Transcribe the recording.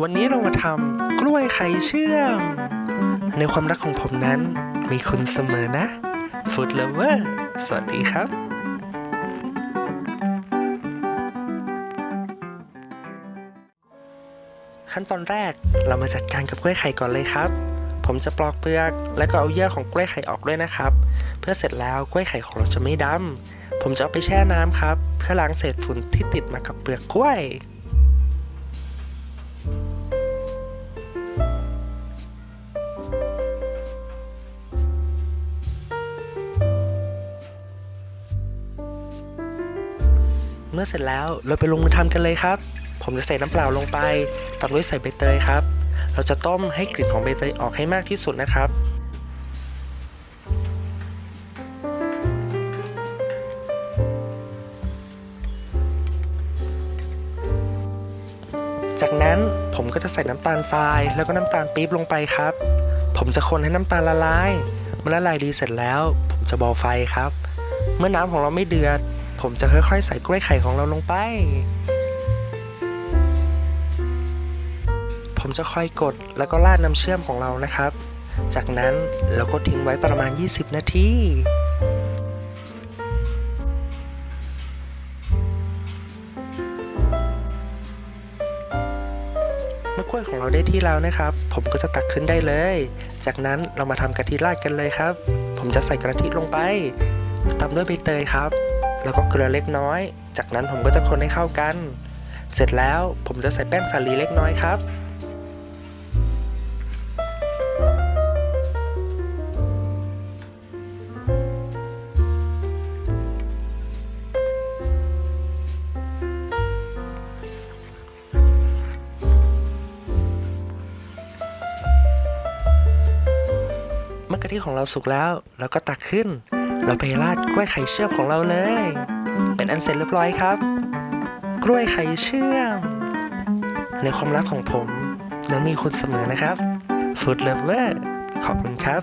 วันนี้เรามาทำกล้วยไข่เชื่อม ในความรักของผมนั้น มีคุณเสมอนะ Food Lover สวัสดีครับขั้นตอนแรกเรามาจัดการกับกล้วยไข่ก่อนเลยครับ ผมจะปลอกเปลือก แล้วก็เอาเยื่อของกล้วยไข่ออกด้วยนะครับ เพื่อเสร็จแล้วกล้วยไข่ของเราจะไม่ดำผมจะเอาไปแช่น้ำครับ เพื่อล้างเศษฝุ่นที่ติดมากับเปลือกกล้วย เมื่อเสร็จแล้วเราไปลงมือทำกันเลยครับ ผมจะใส่น้ำเปล่าลงไปตามด้วยใส่ใบเตยครับ เราจะต้มให้กลิ่นของใบเตยออกให้มากที่สุดนะครับจากนั้นผมก็จะใส่น้ำตาลทรายแล้วก็น้ำตาลปี๊บลงไปครับ ผมจะคนให้น้ำตาลละลาย เมื่อละลายดีเสร็จแล้ว ผมจะเบาไฟครับ เมื่อน้ำของเราไม่เดือด ผมจะค่อยๆ ใส่กล้วยไข่ของเราลงไป ผมจะค่อยกดแล้วก็ราดน้ำเชื่อมของเรานะครับ จากนั้นเราก็ทิ้งไว้ประมาณ 20 นาทีเมื่อกล้วยของเราได้ที่แล้วนะครับ ผมก็จะตักขึ้นได้เลย จากนั้นเรามาทำกะทิราดกันเลยครับ ผมจะใส่กะทิลงไปตามด้วยใบเตยครับ แล้วก็เกลือเล็กน้อย จากนั้นผมก็จะคนให้เข้ากัน เสร็จแล้วผมจะใส่แป้งสาลีเล็กน้อยครับเมื่อกะทิของเราสุกแล้ว เราก็ตักขึ้น เราไปราดกล้วยไข่เชื่อมของเราเลย เป็นอันเสร็จเรียบร้อยครับ กล้วยไข่เชื่อม ในความรักของผมนั้นมีคุณเสมอนะครับ Food Lover ขอบคุณครับ